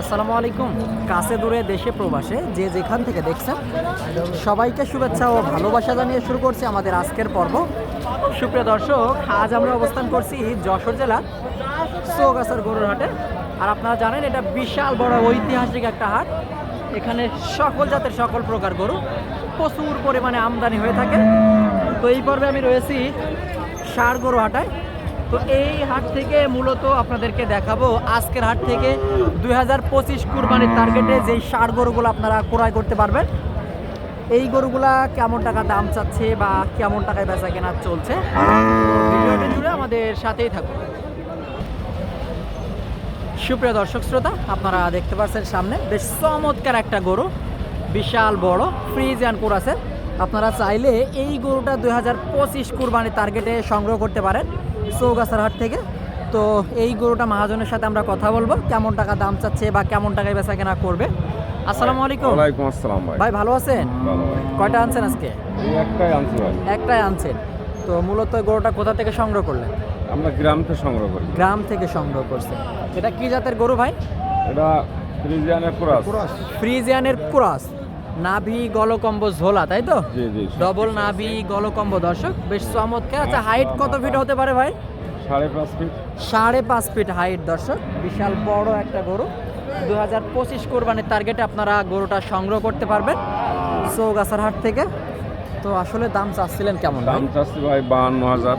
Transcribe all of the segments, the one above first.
আসসালামু আলাইকুম। কাছে দূরে দেশে প্রবাসে যে যেখান থেকে দেখছেন, সবাইকে শুভেচ্ছা ও ভালোবাসা জানিয়ে শুরু করছি আমাদের আজকের পর্ব। সুপ্রিয় দর্শক, আজ আমরা অবস্থান করছি যশোর জেলার চৌগাছার গরুর হাটে। আর আপনারা জানেন, এটা বিশাল বড় ঐতিহাসিক একটা হাট। এখানে সকল জাতের সকল প্রকার গরু প্রচুর পরিমাণে আমদানি হয়ে থাকে। তো এই পর্বে আমি রয়েছি ষাড় গরু হাটায়। তো এই হাট থেকে মূলত আপনাদেরকে দেখাবো। আজকের হাট থেকে দুই হাজার পঁচিশ কুরবানির টার্গেটে যেই ষাড় গরুগুলো আপনারা ক্রয় করতে পারবেন, এই গরুগুলা কেমন টাকা দাম চাচ্ছে বা কেমন টাকায় বেচা কেনা চলছে, ভিডিওটি জুড়ে আমাদের সাথেই থাকুন। সুপ্রিয় দর্শক শ্রোতা, আপনারা দেখতে পাচ্ছেন সামনে বেশ চমৎকার একটা গরু, বিশাল বড়, ফ্রিজ অ্যান্ড কোর আছে আপনারা চাইলে এই গরুটা দুই হাজার পঁচিশ কুরবানির টার্গেটে সংগ্রহ করতে পারেন। চৌগাছার হাট থেকে। তো এই গরুটা মহাজনের সাথে আমরা কথা বলব কেমন টাকা দাম চাচ্ছে বা কেমন টাকায় বেচা কেনা করবে। আসসালামু আলাইকুম। ওয়ালাইকুম আসসালাম ভাই। ভাই ভালো আছেন? ভালো কয়টা আনছেন আজকে? একটাই আনছি ভাই। একটাই আনছেন। তো মূলত গরুটা কোথা থেকে সংগ্রহ করলেন? আমরা গ্রাম থেকে সংগ্রহ করি। গ্রাম থেকে সংগ্রহ করছেন। এটা কি জাতের গরু ভাই? এটা ফ্রিজিয়ানের কুরাস। ফ্রিজিয়ানের ক্রস। নাভি গলকম্ব ঝোলা তাই তো? ডবল নাভি গলকম্ব দর্শক বেশ চমৎকার। আচ্ছা হাইট কত ফিট হতে পারে ভাই? সাড়ে পাঁচ ফিট সাড়ে পাঁচ ফিট হাইট দর্শক। বিশাল বড় একটা গরু। দু হাজার পঁচিশ কোরবানির টার্গেটে আপনারা গরুটা সংগ্রহ করতে পারবেন চৌগাছার হাট থেকে। তো আসলে দাম চাচ্ছিলেন কেমন দাম চাচ্ছি ভাই বাহান্ন হাজার।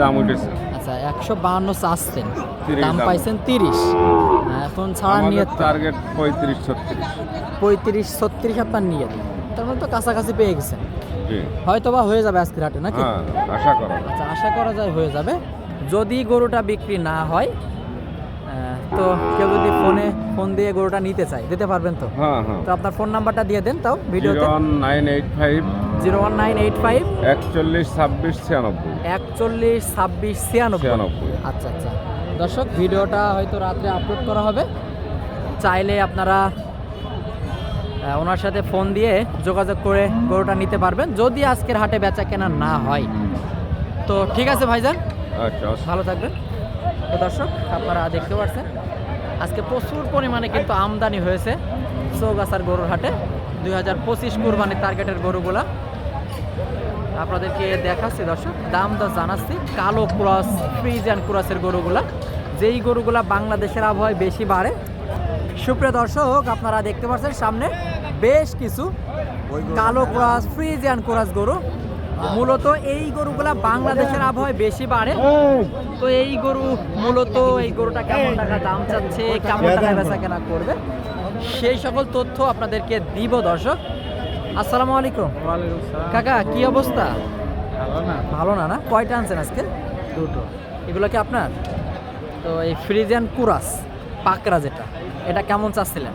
দাম উঠেছে। আচ্ছা একশো বাহান্ন চাচ্ছেন। দাম। পাইছেন তিরিশ। এখন ছাড়া নিয়ে টার্গেট পঁয়ত্রিশ ছত্রিশ। পঁয়ত্রিশ ছত্রিশ আপনার নিয়ে তার মানে তো কাছাকাছি পেয়ে গেছেন। হয়তো বা হয়ে যাবে আজকের হাটে নাকি? হ্যাঁ আশা করা আচ্ছা আশা করা যায় হয়ে যাবে। যদি গরুটা বিক্রি না হয় তো কেউ যদি ফোনে ফোন দিয়ে গরুটা নিতে চায় দিতে পারবেন তো? হ্যাঁ হ্যাঁ। তো আপনার ফোন নাম্বারটা দিয়ে দেন তাও ভিডিওতে। Nine eight five zero one nine eight five. একচল্লিশ ছাব্বিশ ছিয়ানব্বই। একচল্লিশ ছাব্বিশ ছিয়ানব্বই। আচ্ছা আচ্ছা। দর্শক ভিডিওটা হয়তো রাত্রে আপলোড করা হবে। চাইলে আপনারা ওনার সাথে ফোন দিয়ে যোগাযোগ করে গরুটা নিতে পারবেন যদি আজকের হাটে বেচা কেনা না হয়। তো ঠিক আছে ভাইজান? আচ্ছা ভালো থাকবেন। তো দর্শক আপনারা দেখতে পাচ্ছেন আজকে প্রচুর পরিমাণে কিন্তু আমদানি হয়েছে চৌগাছার গরুর হাটে। দুই হাজার পঁচিশ কুরবানির টার্গেটের গরুগুলা। আপনাদেরকে দেখাচ্ছি দর্শক দাম দর জানাচ্ছি কালো ক্রস ফ্রিজিয়ান ক্রসের গরুগুলা। যেই গরুগুলা বাংলাদেশের আবহাওয়ায় বেশি বাড়ে সুপ্রিয় দর্শক আপনারা দেখতে পাচ্ছেন সামনে বেশ কিছু কালো ক্রস ফ্রিজিয়ান ক্রস গরু। মূলত এই গরুগুলা বাংলাদেশের আবহাওয়ায় বেশি বাড়ে। তো এই গরু মূলত এই গরুটা কেমন টাকা দাম চাচ্ছে কেমন টাকা বেচা কেনা করবে সেই সকল তথ্য আপনাদেরকে দিব দর্শক। আসসালামু আলাইকুম। কাকা কি অবস্থা? ভালো না। ভালো না না? কয়টা আনছেন আজকে? দুটো। এগুলো কি আপনার? তো এই ফ্রিজিয়ান কুরাস পাকরা যেটা এটা কেমন চাচ্ছিলেন?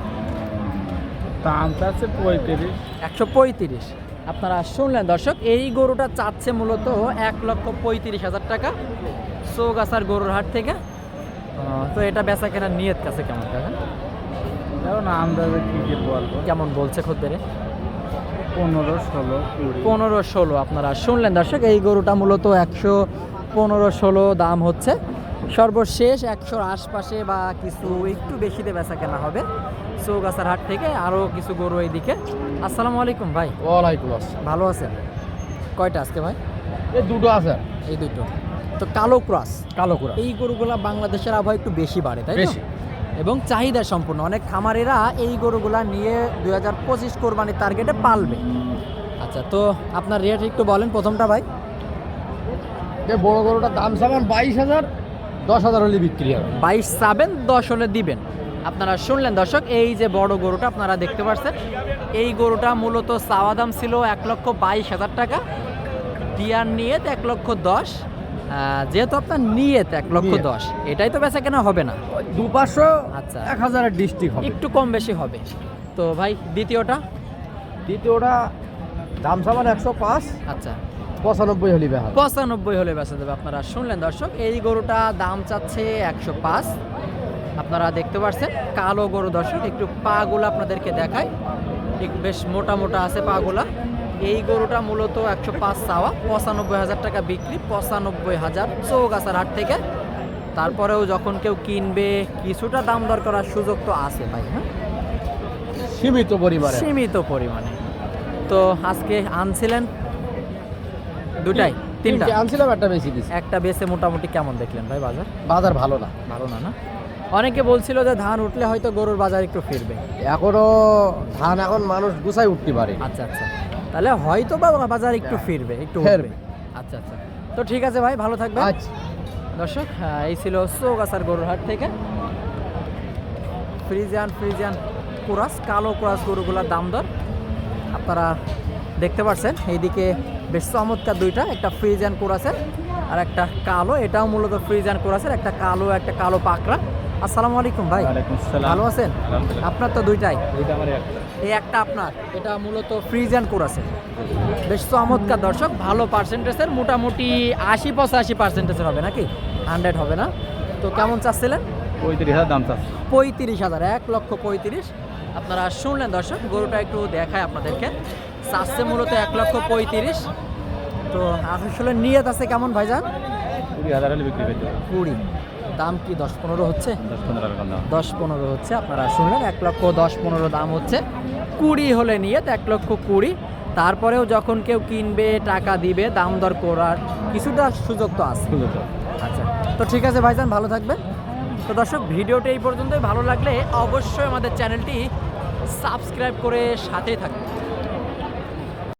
দাম চাচ্ছে পঁয়ত্রিশ। একশো পঁয়ত্রিশ। আপনারা শুনলেন দর্শক এই গরুটা চাচ্ছে মূলত এক লক্ষ পঁয়ত্রিশ হাজার টাকা চৌগাছার গরুর হাট থেকে। তো এটা বেচা কেনার নিয়ত কাছে কেমন কি বলব। কেমন বলছে খদ্দেরে? পনেরো ষোলো পনেরো ষোলো আপনারা শুনলেন। দর্শক এই গরুটা মূলত একশো পনেরো ষোলো দাম হচ্ছে। সর্বশেষ একশোর আশপাশে বা কিছু একটু বেশিতে বেচা কেনা হবে। চৌগাছার হাট থেকে আরও কিছু গরু এইদিকে। আসসালামু আলাইকুম ভাই। ওয়ালাইকুম আসসালাম। ভালো আছেন? কয়টা আজকে ভাই? এই দুটো আছে। এই দুটো। তো কালো ক্রস। কালো ক্রস। এই গরুগুলা বাংলাদেশের আবহাওয়া একটু বেশি বাড়ে তাই বেশি। এবং চাহিদা সম্পূর্ণ অনেক খামারেরা এই গরুগুলা নিয়ে দুই হাজার পঁচিশ কোরবানির টার্গেটে পালবে। আচ্ছা তো আপনার রেট একটু বলেন প্রথমটা ভাই। এই বড় গরুটার দাম সামান বাইশ হাজার দশ হাজার হলে বিক্রি হবে। বাইশ সাবেন দশ হলে দিবেন। আপনারা শুনলেন দর্শক এই যে বড় গরুটা আপনারা দেখতে পাচ্ছেন এই গরুটা মূলত চাওয়া দাম ছিল এক লক্ষ বাইশ হাজার টাকা। টিয়ার নিয়ত এক লক্ষ দশ যেহেতু আপনার নিয়ত এক লক্ষ দশ এটাই তো বেচা কেনা হবে না? দু পাঁচশো আচ্ছা। এক হাজারের ডিস্ট্রিক্ট হবে। একটু কম বেশি হবে। তো ভাই দ্বিতীয়টা? দ্বিতীয়টা দাম সামান একশো পাঁচ। আচ্ছা। পঁচানব্বই হলি বেহাল পঁচানব্বই হলে বেচা দেবে আপনারা। শুনলেন দর্শক এই গরুটা দাম চাচ্ছে একশো পাঁচ। আপনারা দেখতে পাচ্ছেন কালো গরু দর্শক একটু পাগুলো আপনাদেরকে দেখায় ঠিক বেশ মোটা মোটা আছে পাগুলা এই গরুটা মূলত একশো পাঁচ চাওয়া পঁচানব্বই হাজার টাকা বিক্রি পঁচানব্বই হাজার চৌগাছার হাট থেকে। তারপরেও যখন কেউ কিনবে কিছুটা দাম দর করার সুযোগ তো আছে ভাই হ্যাঁ? সীমিত পরিমাণে। সীমিত পরিমাণে। তো আজকে আনছিলেন দুটাই তিনটা আনছিলাম একটা বেশি দিছি। একটা বেসে মোটামুটি কেমন দেখলেন ভাই বাজার? বাজার ভালো না। ভালো না না? অনেকে বলছিল যে ধান উঠলে হয়তো গরুর বাজার একটু ফিরবে। এখনও ধান এখন মানুষ গুছাই উঠতে পারে। আচ্ছা আচ্ছা। তাহলে হয়তো বা বাজার একটু ফিরবে একটু ফিরবে। আচ্ছা আচ্ছা। তো ঠিক আছে ভাই ভালো থাকবে আচ্ছা। দর্শক হ্যাঁ, এই ছিল চৌগাছার গরুরহাট থেকে। ফ্রিজিয়ান ফ্রিজিয়ান কুরাস কালো কুরাস গরুগুলোর দাম দর। আপনারা দেখতে পাচ্ছেন এইদিকে বেশ চমৎকার দুইটা একটা ফ্রিজিয়ান কুরাসের আর একটা কালো। এটাও মূলত ফ্রিজিয়ান কুরাসের একটা কালো একটা কালো পাকড়া। আসসালামু আলাইকুম ভাই। ভালো আছেন? আপনার তো দুইটাই। এই একটা আপনার এটা মূলত ফ্রিজ অ্যান্ড কোর আছে। বেশ চমৎকার দর্শক ভালো পার্সেন্টেজের মোটামুটি আশি পঁচাশি পার্সেন্টেজের হবে নাকি? হান্ড্রেড হবে না? তো কেমন চাচ্ছিলেন? পঁয়ত্রিশ হাজার দাম চাচ্ছে। পঁয়ত্রিশ হাজার এক লক্ষ পঁয়ত্রিশ। আপনারা শুনলেন দর্শক গরুটা একটু দেখায় আপনাদেরকে। চাচ্ছে মূলত এক লক্ষ পঁয়ত্রিশ। তো আসলে নিয়ত আছে কেমন ভাইজান? কুড়ি হাজার হলে বিক্রি করতে কুড়ি। দাম কি দশ পনেরো হচ্ছে? দশ পনেরো হচ্ছে আপনারা শুনলেন এক লক্ষ দশ পনেরো দাম হচ্ছে। কুড়ি হলে নিয়ে তো এক লক্ষ কুড়ি। তারপরেও যখন কেউ কিনবে টাকা দিবে দাম দর করার কিছুটা সুযোগ তো আছে। আচ্ছা তো ঠিক আছে ভাইজান ভালো থাকবেন। তো দর্শক ভিডিওটি এই পর্যন্তই। ভালো লাগলে অবশ্যই আমাদের চ্যানেলটি সাবস্ক্রাইব করে সাথেই থাকবেন।